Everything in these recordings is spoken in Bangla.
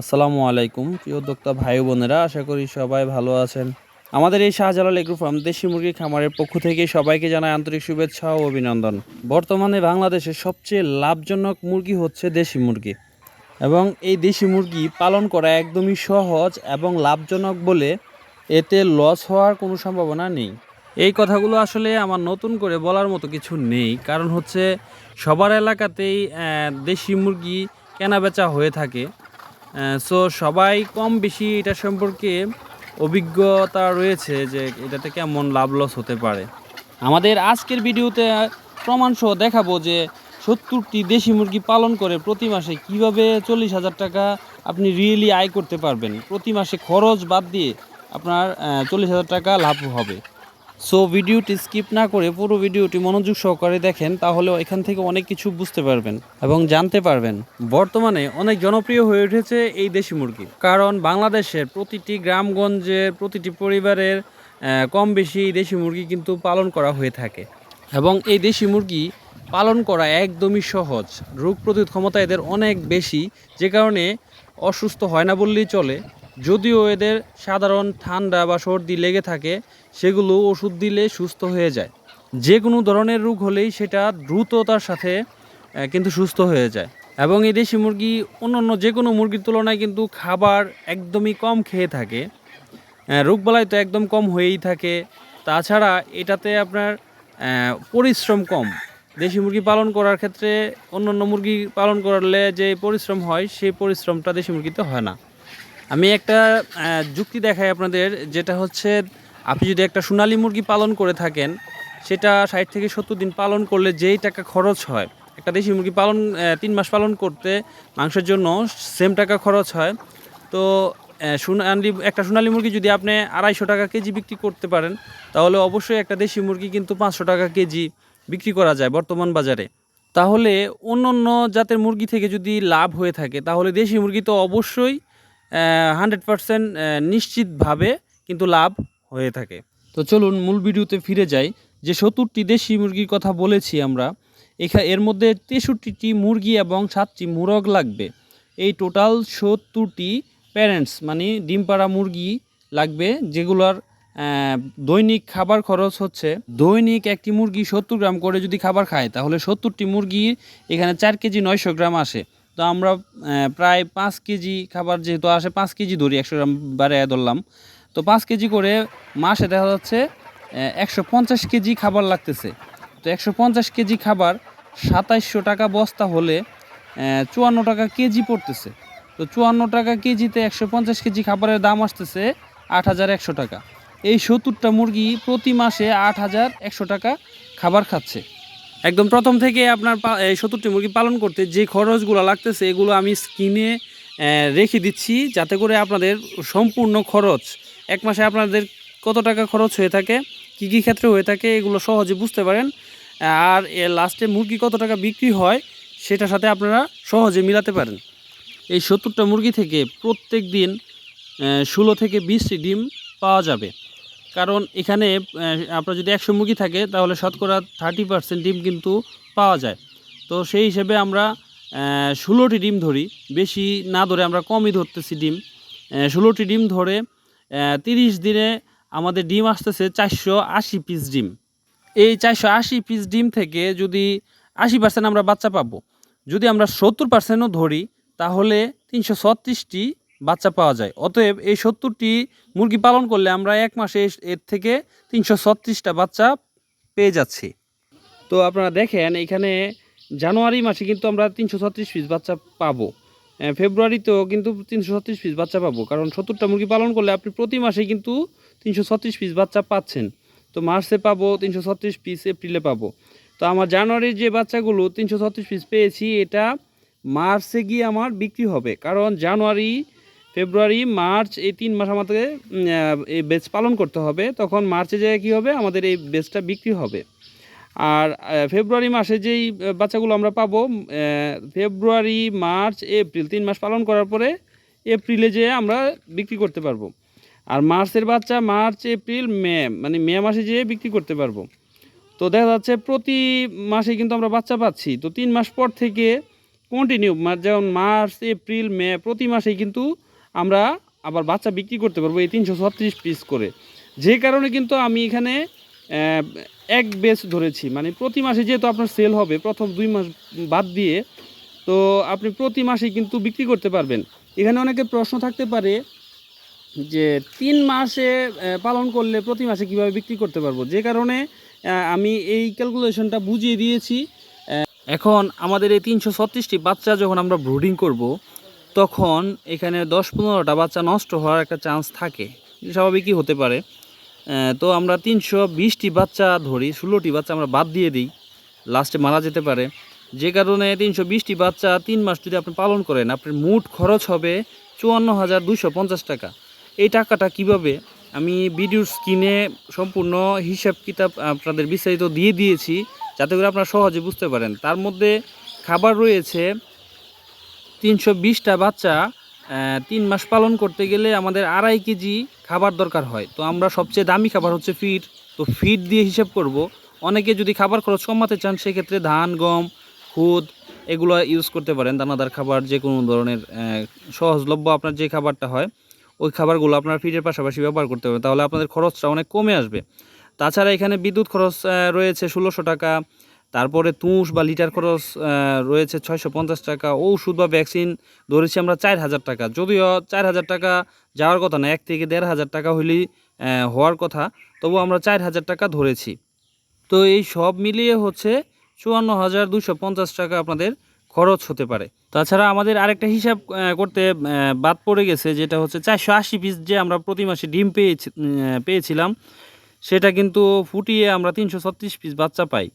আসসালামু আলাইকুম, প্রিয় উদ্যোক্তা ভাই বোনেরা, আশা করি সবাই ভালো আছেন। আমাদের এই শাহজালাল এগ্রো ফার্ম দেশি মুরগি খামারের পক্ষ থেকে সবাইকে জানাই আন্তরিক শুভেচ্ছা ও অভিনন্দন। বর্তমানে বাংলাদেশের সবচেয়ে লাভজনক মুরগি হচ্ছে দেশি মুরগি এবং এই দেশি মুরগি পালন করা একদমই সহজ এবং লাভজনক বলে এতে লস হওয়ার কোনো সম্ভাবনা নেই। এই কথাগুলো আসলে আমার নতুন করে বলার মতো কিছু নেই, কারণ হচ্ছে সবার এলাকাতেই দেশি মুরগি কেনাবেচা হয়ে থাকে। সো সবাই কম বেশি এটা সম্পর্কে অভিজ্ঞতা রয়েছে যে এটাতে কেমন লাভ লস হতে পারে। আমাদের আজকের ভিডিওতে প্রমাণসহ দেখাবো যে সত্তরটি দেশি মুরগি পালন করে প্রতি মাসে কীভাবে চল্লিশ হাজার টাকা আপনি রিয়েলি আয় করতে পারবেন। প্রতি মাসে খরচ বাদ দিয়ে আপনার চল্লিশ হাজার টাকা লাভ হবে। সো ভিডিওটি স্কিপ না করে পুরো ভিডিওটি মনোযোগ সহকারে দেখেন, তাহলে এখান থেকে অনেক কিছু বুঝতে পারবেন এবং জানতে পারবেন। বর্তমানে অনেক জনপ্রিয় হয়ে উঠেছে এই দেশি মুরগি, কারণ বাংলাদেশের প্রতিটি গ্রামগঞ্জের, প্রতিটি পরিবারের কম বেশি দেশি মুরগি কিন্তু পালন করা হয়ে থাকে। এবং এই দেশি মুরগি পালন করা একদমই সহজ। রোগ প্রতিরোধ ক্ষমতা এদের অনেক বেশি, যে কারণে অসুস্থ হয় না বললেই চলে। যদিও এদের সাধারণ ঠান্ডা বা সর্দি লেগে থাকে, সেগুলো ওষুধ দিলে সুস্থ হয়ে যায়। যে কোনো ধরনের রোগ হলেই সেটা দ্রুততার সাথে কিন্তু সুস্থ হয়ে যায়। এবং এই দেশি মুরগি অন্যান্য যে কোনো মুরগির তুলনায় কিন্তু খাবার একদমই কম খেয়ে থাকে। রোগবালাই তো একদম কম হয়েই থাকে। তাছাড়া এটাতে আপনার পরিশ্রম কম। দেশি মুরগি পালন করার ক্ষেত্রে অন্যান্য মুরগি পালন করলে যে পরিশ্রম হয়, সেই পরিশ্রমটা দেশি মুরগিতে হয় না। আমি একটা যুক্তি দেখাই আপনাদের, যেটা হচ্ছে, আপনি যদি একটা সোনালী মুরগি পালন করে থাকেন, সেটা ষাট থেকে সত্তর দিন পালন করলে যেই টাকা খরচ হয়, একটা দেশি মুরগি পালন তিন মাস পালন করতে মাংসের জন্য সেম টাকা খরচ হয়, তো সোনালি, একটা সোনালী মুরগি যদি আপনি আড়াইশো টাকা কেজি বিক্রি করতে পারেন, তাহলে অবশ্যই একটা দেশি মুরগি কিন্তু পাঁচশো টাকা কেজি বিক্রি করা যায় বর্তমান বাজারে। তাহলে অন্য অন্য জাতের মুরগি থেকে যদি লাভ হয়ে থাকে, তাহলে দেশি মুরগি তো অবশ্যই হান্ড্রেড পারসেন্ট নিশ্চিতভাবে কিন্তু লাভ হয়ে থাকে। তো চলুন মূল ভিডিওতে ফিরে যাই। যে সত্তরটি দেশি মুরগির কথা বলেছি আমরা, এখা, এর মধ্যে তেষট্টিটি মুরগি এবং সাতটি মুরগ লাগবে। এই টোটাল সত্তরটি প্যারেন্টস মানে ডিম পাড়া মুরগি লাগবে, যেগুলোর দৈনিক খাবার খরচ হচ্ছে, দৈনিক একটি মুরগি সত্তর গ্রাম করে যদি খাবার খায়, তাহলে সত্তরটি মুরগির এখানে চার কেজি নয়শো গ্রাম আসে। তো আমরা প্রায় পাঁচ কেজি খাবার যেহেতু আসে, পাঁচ কেজি ধরি একশো গ্রাম বাড়ায় ধরলাম। তো পাঁচ কেজি করে মাসে দেখা যাচ্ছে একশো পঞ্চাশ কেজি খাবার লাগতেছে। তো একশো পঞ্চাশ কেজি খাবার সাতাইশশো টাকা বস্তা হলে চুয়ান্ন টাকা কেজি পড়তেছে। তো চুয়ান্ন টাকা কেজিতে একশো পঞ্চাশ কেজি খাবারের দাম আসতেছে আট হাজার একশো টাকা। এই সত্তরটা মুরগি প্রতি মাসে আট হাজার একশো টাকা খাবার খাচ্ছে। একদম প্রথম থেকে আপনার এই সত্তরটি মুরগি পালন করতে যে খরচগুলো লাগতেছে, এগুলো আমি স্ক্রিনে রেখে দিচ্ছি যাতে করে আপনাদের সম্পূর্ণ খরচ, এক মাসে আপনাদের কত টাকা খরচ হয়ে থাকে, কী কী ক্ষেত্রে হয়ে থাকে, এগুলো সহজে বুঝতে পারেন। আর লাস্টে মুরগি কত টাকা বিক্রি হয়, সেটার সাথে আপনারা সহজে মিলাতে পারেন। এই সত্তরটা মুরগি থেকে প্রত্যেক দিন ষোলো থেকে বিশটি ডিম পাওয়া যাবে। কারণ এখানে আপনার যদি একশো মুরগি থাকে, তাহলে শতকরা থার্টি পার্সেন্ট ডিম কিন্তু পাওয়া যায়। তো সেই হিসেবে আমরা ষোলোটি ডিম ধরি, বেশি না ধরে আমরা কমই ধরতেছি ডিম। ষোলোটি ডিম ধরে তিরিশ দিনে আমাদের ডিম আসতেছে চারশো আশি পিস ডিম। এই চারশো আশি পিস ডিম থেকে যদি আশি পার্সেন্ট আমরা বাচ্চা পাবো। যদি আমরা সত্তর পার্সেন্টও ধরি, তাহলে তিনশো ছত্রিশটি বাচ্চা পাওয়া যায়। অতএব এই সত্তরটি মুরগি পালন করলে আমরা এক মাসে এর থেকে তিনশো ছত্রিশটা বাচ্চা পেয়ে যাচ্ছি। তো আপনারা দেখেন, এখানে জানুয়ারি মাসে কিন্তু আমরা তিনশো ছত্রিশ পিস বাচ্চা পাবো। ফেব্রুয়ারিতেও কিন্তু তিনশো ছত্রিশ পিস বাচ্চা পাবো। কারণ সত্তরটা মুরগি পালন করলে আপনি প্রতি মাসে কিন্তু তিনশো ছত্রিশ পিস বাচ্চা পাচ্ছেন। তো মার্চে পাবো, তিনশো ছত্রিশ পিস এপ্রিলে পাবো। তো আমার জানুয়ারির যে বাচ্চাগুলো তিনশো ছত্রিশ পিস পেয়েছি, এটা মার্চে গিয়ে আমার বিক্রি হবে। কারণ জানুয়ারি ফেব্রুয়ারি, মার্চ এই তিন মাস আমাদের এই বেচ পালন করতে হবে। তখন মার্চে যেয়ে কী হবে? আমাদের এই বেচটা বিক্রি হবে। আর ফেব্রুয়ারি মাসে যেই বাচ্চাগুলো আমরা পাবো ফেব্রুয়ারি, মার্চ, এপ্রিল তিন মাস পালন করার পরে এপ্রিলে যেয়ে আমরা বিক্রি করতে পারব। আর মার্চের বাচ্চা মার্চ, এপ্রিল, মে মানে মে মাসে যেয়ে বিক্রি করতে পারব। তো দেখা যাচ্ছে প্রতি মাসে কিন্তু আমরা বাচ্চা পাচ্ছি। তো তিন মাস পর থেকে কন্টিনিউ যেমন মার্চ, এপ্রিল, মে, প্রতি মাসেই কিন্তু আমরা আবার বাচ্চা বিক্রি করতে পারব এই তিনশো ছত্রিশ পিস করে। যে কারণে কিন্তু আমি এখানে এক বেচ ধরেছি। মানে প্রতি মাসে যেহেতু আপনার সেল হবে, প্রথম দুই মাস বাদ দিয়ে, তো আপনি প্রতি মাসেই কিন্তু বিক্রি করতে পারবেন। এখানে অনেকের প্রশ্ন থাকতে পারে যে তিন মাসে পালন করলে প্রতি মাসে কীভাবে বিক্রি করতে পারব? যে কারণে আমি এই ক্যালকুলেশনটা বুঝিয়ে দিয়েছি। এখন আমাদের এই তিনশো ছত্রিশটি বাচ্চা যখন আমরা ব্রুডিং করব তখন এখানে দশ পনেরোটা বাচ্চা নষ্ট হওয়ার একটা চান্স থাকে। স্বাভাবিকই হতে পারে। তো আমরা তিনশো বিশটি বাচ্চা ধরি, ষোলোটি বাচ্চা আমরা বাদ দিয়ে দিই। লাস্টে মারা যেতে পারে। যে কারণে তিনশো বিশটি বাচ্চা তিন মাস যদি আপনি পালন করেন, আপনার মোট খরচ হবে চুয়ান্ন হাজার দুশো পঞ্চাশ টাকা। এই টাকাটা কীভাবে? আমি ভিডিওর স্ক্রিনে সম্পূর্ণ হিসাব কিতাব আপনাদের বিস্তারিত দিয়ে দিয়েছি, যাতে করে আপনারা সহজে বুঝতে পারেন। তার মধ্যে খাবার রয়েছে তিনশো বিশটা বাচ্চা তিন মাস পালন করতে গেলে আমাদের আড়াই কেজি খাবার দরকার হয়। তো আমরা সবচেয়ে দামি খাবার হচ্ছে ফিড। তো ফিড দিয়ে হিসেব করব। অনেকে যদি খাবার খরচ কমাতে চান, সেক্ষেত্রে ধান, গম, খুদ এগুলো ইউজ করতে পারেন। দানাদার খাবার যে কোনো ধরনের সহজলভ্য আপনার যে খাবারটা হয়, ওই খাবারগুলো আপনার ফিডের পাশাপাশি ব্যবহার করতে পারেন। তাহলে আপনাদের খরচটা অনেক কমে আসবে। তাছাড়া এখানে বিদ্যুৎ খরচ রয়েছে ষোলোশো টাকা। তারপরে তুষ বা লিটার খরচ রয়েছে ছয়শো পঞ্চাশ টাকা। ওষুধ বা ভ্যাকসিন ধরেছি আমরা চার হাজার টাকা। যদিও চার হাজার টাকা যাওয়ার কথা না, এক থেকে দেড় হাজার টাকা হলেই হওয়ার কথা। তবু আমরা চার হাজার টাকা ধরেছি। তো এই সব মিলিয়ে হচ্ছে চুয়ান্ন হাজার দুশো পঞ্চাশ টাকা আপনাদের খরচ হতে পারে। তাছাড়া আমাদের আরেকটা হিসাব করতে বাদ পড়ে গেছে, যেটা হচ্ছে চারশো আশি পিস যে আমরা প্রতি মাসে ডিম পেয়েছি পেয়েছিলাম, সেটা কিন্তু ফুটিয়ে আমরা তিনশো ছত্রিশ পিস বাচ্চা পাই।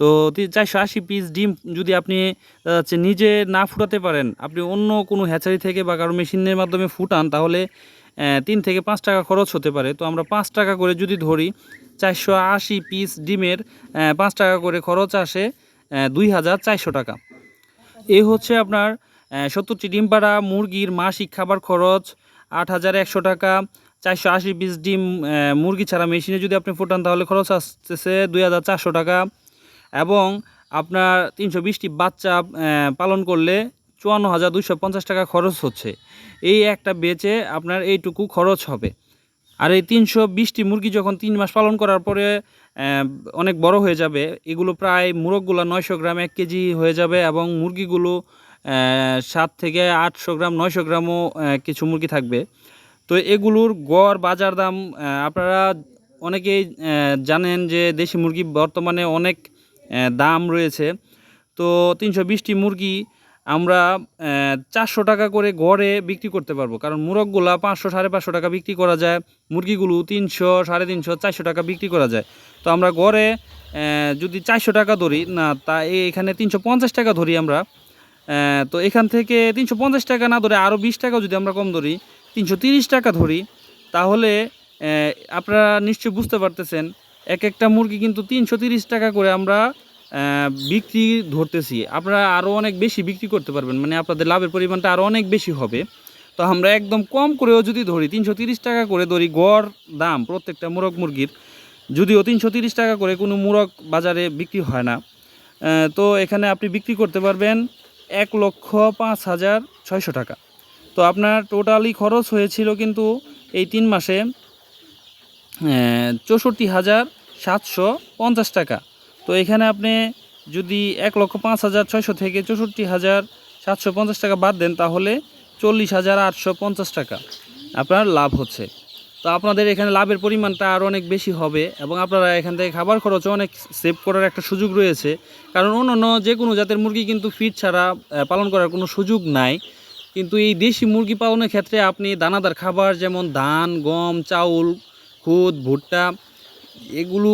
তো চারশো আশি পিস ডিম যদি আপনি যাচ্ছে নিজে না ফুটাতে পারেন, আপনি অন্য কোনো হ্যাচারি থেকে বা কারও মেশিনের মাধ্যমে ফুটান, তাহলে তিন থেকে পাঁচ টাকা খরচ হতে পারে। তো আমরা পাঁচ টাকা করে যদি ধরি, চারশো আশি পিস ডিমের পাঁচ টাকা করে খরচ আসে দুই হাজার চারশো টাকা। এই হচ্ছে আপনার সত্তরটি ডিম পাড়া, মুরগির মাসিক খাবার খরচ আট হাজার একশো টাকা। চারশো আশি পিস ডিম মুরগি ছাড়া মেশিনে যদি আপনি ফোটান, তাহলে খরচ আসতেছে দুই হাজার চারশো টাকা। এবং আপনার তিনশো বিশটি বাচ্চা পালন করলে চুয়ান্ন হাজার দুইশো পঞ্চাশ টাকা খরচ হচ্ছে। এই একটা বেচে আপনার এইটুকু খরচ হবে। আর এই তিনশো বিশটি মুরগি যখন তিন মাস পালন করার পরে অনেক বড় হয়ে যাবে, এগুলো প্রায় মুরগগুলো নয়শো গ্রাম এক কেজি হয়ে যাবে এবং মুরগিগুলো সাত থেকে আটশো গ্রাম, নয়শো গ্রামও কিছু মুরগি থাকবে। তো এগুলোর গড়, বাজার দাম আপনারা অনেকেই জানেন যে দেশি মুরগি বর্তমানে অনেক দাম রয়েছে। তো তিনশো বিশটি মুরগি আমরা চারশো টাকা করে গড়ে বিক্রি করতে পারব। কারণ মুরগগুলা পাঁচশো, সাড়ে পাঁচশো টাকা বিক্রি করা যায়। মুরগিগুলো তিনশো, সাড়ে তিনশো, চারশো টাকা বিক্রি করা যায়। তো আমরা গড়ে যদি চারশো টাকা ধরি, না, তা এখানে তিনশো পঞ্চাশ টাকা ধরি আমরা। তো এখান থেকে তিনশো পঞ্চাশ টাকা না ধরে আরও বিশ টাকাও যদি আমরা কম ধরি, তিনশো তিরিশ টাকা ধরি, তাহলে আপনারা নিশ্চয়ই বুঝতে পারতেছেন এক একটা মুরগি কিন্তু তিনশো টাকা করে আমরা বিক্রি ধরতেছি। আপনারা আরও অনেক বেশি বিক্রি করতে পারবেন মানে আপনাদের লাভের পরিমাণটা আরও অনেক বেশি হবে। তো আমরা একদম কম করেও যদি ধরি, তিনশো টাকা করে ধরি গড় দাম প্রত্যেকটা মোরগ মুরগির, যদিও তিনশো টাকা করে কোনো মুরগ বাজারে বিক্রি হয় না। তো এখানে আপনি বিক্রি করতে পারবেন এক লক্ষ পাঁচ হাজার ছয়শো টাকা। তো আপনার টোটালি খরচ হয়েছিল কিন্তু এই তিন মাসে চৌষট্টি হাজার সাতশো পঞ্চাশ টাকা। তো এখানে আপনি যদি এক লক্ষ পাঁচ হাজার ছয়শো থেকে চৌষট্টি হাজার সাতশো পঞ্চাশ টাকা বাদ দেন, তাহলে চল্লিশ হাজার আটশো পঞ্চাশ টাকা আপনার লাভ হচ্ছে। তো আপনাদের এখানে লাভের পরিমাণটা আরও অনেক বেশি হবে এবং আপনারা এখান থেকে খাবার খরচও অনেক সেভ করার একটা সুযোগ রয়েছে। কারণ অন্য অন্য যে কোনো জাতের মুরগি কিন্তু ফিড ছাড়া পালন করার কোনো সুযোগ নাই। কিন্তু এই দেশি মুরগি পালনের ক্ষেত্রে আপনি দানাদার খাবার যেমন ধান, গম, চাউল খুদ ভুট্টা, এগুলো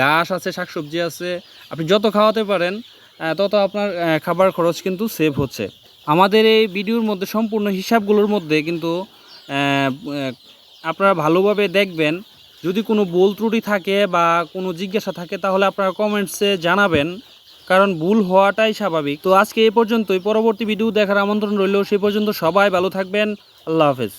ঘাস আছে, শাকসবজি আছে। আপনি যত খাওয়াতে পারেন তত আপনার খাবার খরচ কিন্তু সেভ হচ্ছে। আমাদের এই ভিডিওর মধ্যে, সম্পূর্ণ হিসাবগুলোর মধ্যে কিন্তু আপনারা ভালোভাবে দেখবেন। যদি কোনো ভুল ত্রুটি থাকে বা কোনো জিজ্ঞাসা থাকে, তাহলে আপনারা কমেন্টসে জানাবেন। কারণ ভুল হওয়াটাই স্বাভাবিক। তো আজকে এই পর্যন্তই। পরবর্তী ভিডিও দেখার আমন্ত্রণ রইল। সেই পর্যন্ত সবাই ভালো থাকবেন। আল্লাহ হাফেজ।